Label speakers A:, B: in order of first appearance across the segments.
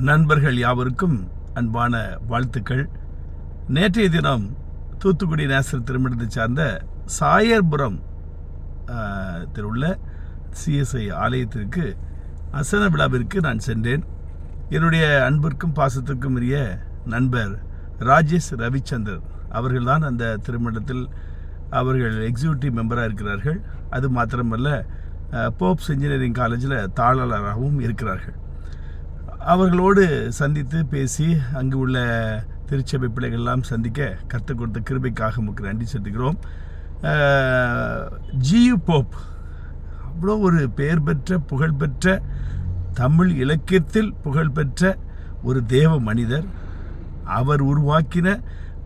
A: நண்பர்கள் யாவருக்கும் அன்பான வாழ்த்துக்கள். நேற்றைய தினம் தூத்துக்குடி நேசர் திருமணத்தை சார்ந்த சாயர்புரம் ஆஹ், உள்ள சிஎஸ்ஐ ஆலயத்திற்கு அசன விழாவிற்கு நான் சென்றேன். என்னுடைய அன்பிற்கும் பாசத்திற்கும் உரிய நண்பர் ராஜேஷ் ரவிச்சந்தர் அவர்கள்தான் அந்த திருமணத்தில் அவர்கள் எக்ஸிக்யூட்டிவ் மெம்பராக இருக்கிறார்கள். அது மாத்திரமல்ல போப்ஸ் இன்ஜினியரிங் காலேஜில் தாளாளராகவும் இருக்கிறார்கள். அவர்களோடு சந்தித்து பேசி அங்கு உள்ள திருச்சபை பிள்ளைகள்லாம் சந்திக்க கற்றுக் கொடுத்த கிருபைக்காக நமக்கு நன்றி செலுத்துகிறோம். ஜியு போப் அவ்வளோ ஒரு பெயர் பெற்ற புகழ்பெற்ற தமிழ் இலக்கியத்தில் புகழ்பெற்ற ஒரு தேவ மனிதர். அவர் உருவாக்கின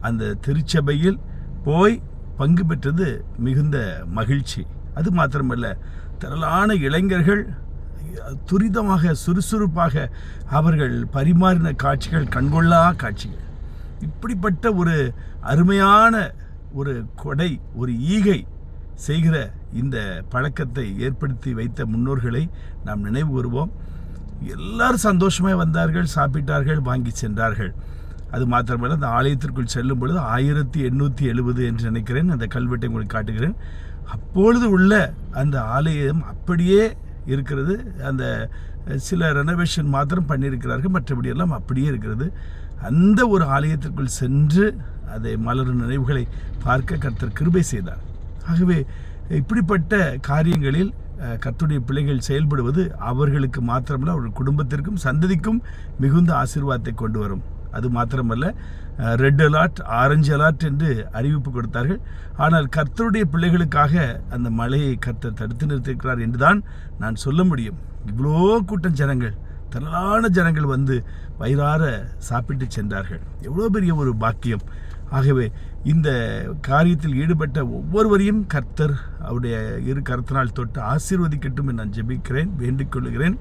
A: அந்த திருச்சபையில் போய் பங்கு பெற்றது மிகுந்த மகிழ்ச்சி. அது மாத்திரமல்ல திரளான இளைஞர்கள் துரிதமாக சுறுசுறுப்பாக அவர்கள் பரிமாறின காட்சிகள் கண்கொள்ளா காட்சிகள். இப்படிப்பட்ட ஒரு அருமையான ஒரு கொடை ஒரு ஈகை செய்கிற இந்த பழக்கத்தை ஏற்படுத்தி வைத்த முன்னோர்களை நாம் நினைவு கூறுவோம். எல்லாரும் சந்தோஷமாக வந்தார்கள் சாப்பிட்டார்கள் வாங்கி சென்றார்கள். அது மாத்திரமல்ல அந்த ஆலயத்திற்குள் செல்லும் பொழுது ஆயிரத்தி எண்ணூற்றி எழுபது என்று நினைக்கிறேன் அந்த கல்வெட்டை உங்களுக்கு காட்டுகிறேன். அப்பொழுது உள்ள அந்த ஆலயம் அப்படியே இருக்கிறது. அந்த சில ரெனோவேஷன் மாத்திரம் பண்ணியிருக்கிறார்கள். மற்றபடியெல்லாம் அப்படியே இருக்கிறது. அந்த ஒரு ஆலயத்திற்குள் சென்று அதை மலரும் நினைவுகளை பார்க்க கர்த்தர் கிருபை செய்தார். ஆகவே இப்படிப்பட்ட காரியங்களில் கர்த்துடைய பிள்ளைகள் செயல்படுவது அவர்களுக்கு மாத்திரமல்ல அவர்கள் குடும்பத்திற்கும் சந்ததிக்கும் மிகுந்த ஆசீர்வாதத்தை கொண்டு வரும். அது மாத்திரமல்ல ரெட் அலாட் ஆரஞ்சு அலாட் என்று அறிவிப்பு கொடுத்தார்கள். ஆனால் கர்த்தருடைய பிள்ளைகளுக்காக அந்த மழையை கர்த்தர் தடுத்து நிறுத்தியிருக்கிறார் என்றுதான் நான் சொல்ல முடியும். இவ்வளோ கூட்டம் ஜனங்கள் திரளான ஜனங்கள் வந்து வயிறார சாப்பிட்டு சென்றார்கள். எவ்வளோ பெரிய ஒரு பாக்கியம். ஆகவே இந்த காரியத்தில் ஈடுபட்ட ஒவ்வொருவரையும் கர்த்தர் அவருடைய இரு கருத்தினால் தொட்டு ஆசீர்வதிக்கட்டும் என்று நான் ஜெபிக்கிறேன் வேண்டிக் கொள்கிறேன்.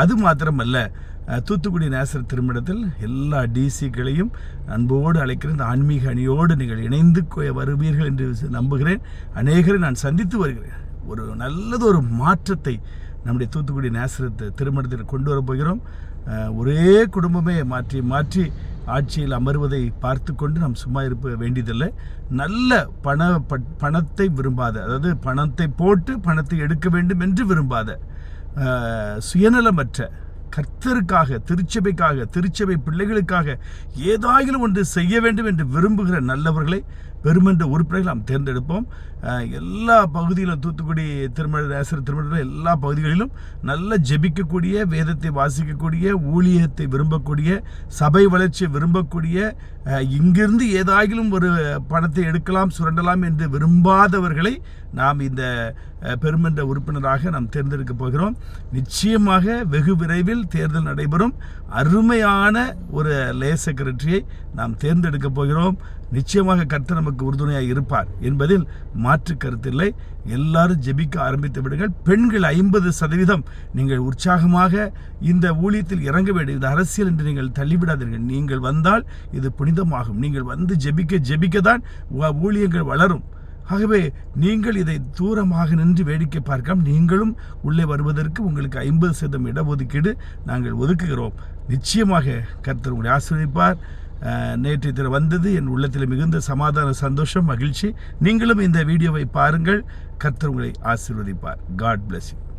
A: அது மாத்திரமல்ல தூத்துக்குடி நேசர் திருமணத்தில் எல்லா டிசிகளையும் அன்போடு அழைக்கிற இந்த ஆன்மீக அணியோடு நீங்கள் இணைந்து கொ- வருவீர்கள் என்று நம்புகிறேன். அநேகரை நான் சந்தித்து வருகிறேன். ஒரு நல்லது ஒரு மாற்றத்தை நம்முடைய தூத்துக்குடி நேசரத்தை திருமணத்தில் கொண்டு வரப்போகிறோம் ஒரே குடும்பமே மாற்றி மாற்றி ஆட்சியில் அமர்வதை பார்த்து கொண்டு நாம் சும்மா இருப்ப வேண்டியதில்லை. நல்ல பண ப- பணத்தை விரும்பாத அதாவது பணத்தை போட்டு பணத்தை எடுக்க வேண்டும் என்று விரும்பாத சுயநலமற்ற கர்த்தருக்காக திருச்சபைக்காக திருச்சபை பிள்ளைகளுக்காக ஏதாயிலும் ஒன்று செய்ய வேண்டும் என்று விரும்புகிற நல்லவர்களை பெருமன்ற உறுப்பினர்கள் நாம் தேர்ந்தெடுப்போம். எல்லா பகுதியிலும் தூத்துக்குடி திருமண நேசர் திருமண எல்லா பகுதிகளிலும் நல்ல ஜெபிக்கக்கூடிய வேதத்தை வாசிக்கக்கூடிய ஊழியத்தை விரும்பக்கூடிய சபை வளர்ச்சியை விரும்பக்கூடிய இங்கிருந்து ஏதாகிலும் ஒரு பணத்தை எடுக்கலாம் சுரண்டலாம் என்று விரும்பாதவர்களை நாம் இந்த பெருமன்ற உறுப்பினராக நாம் தேர்ந்தெடுக்க போகிறோம். நிச்சயமாக வெகு விரைவில் தேர்தல் நடைபெறும். அருமையான ஒரு லே செக்ரட்டரியை நாம் தேர்ந்தெடுக்க போகிறோம். நிச்சயமாக கர்த்தர் நமக்கு உறுதுணையாக இருப்பார் என்பதில் மாற்று கருத்தில்லை. எல்லாரும் ஜெபிக்க ஆரம்பித்து விடுங்கள். பெண்கள் ஐம்பது சதவீதம் நீங்கள் உற்சாகமாக இந்த ஊழியத்தில் இறங்க வேண்டும். இது அரசியல் என்று நீங்கள் தள்ளிவிடாதீர்கள். நீங்கள் வந்தால் இது புனிதமாகும். நீங்கள் வந்து ஜெபிக்க ஜெபிக்க தான் ஊழியங்கள் வளரும். ஆகவே நீங்கள் இதை தூரமாக நின்று வேடிக்கை பார்க்காம நீங்களும் உள்ளே வருவதற்கு உங்களுக்கு ஐம்பது சதவீதம் இடஒதுக்கீடு நாங்கள் ஒதுக்குகிறோம். நிச்சயமாக கர்த்தர் உங்களை ஆசிரியப்பார் நேற்று நேற்றைய தினம் வந்தது. என் உள்ளத்தில் மிகுந்த சமாதான சந்தோஷம் மகிழ்ச்சி. நீங்களும் இந்த வீடியோவை பாருங்கள். கர்த்தர் உங்களை ஆசீர்வதிப்பார். God bless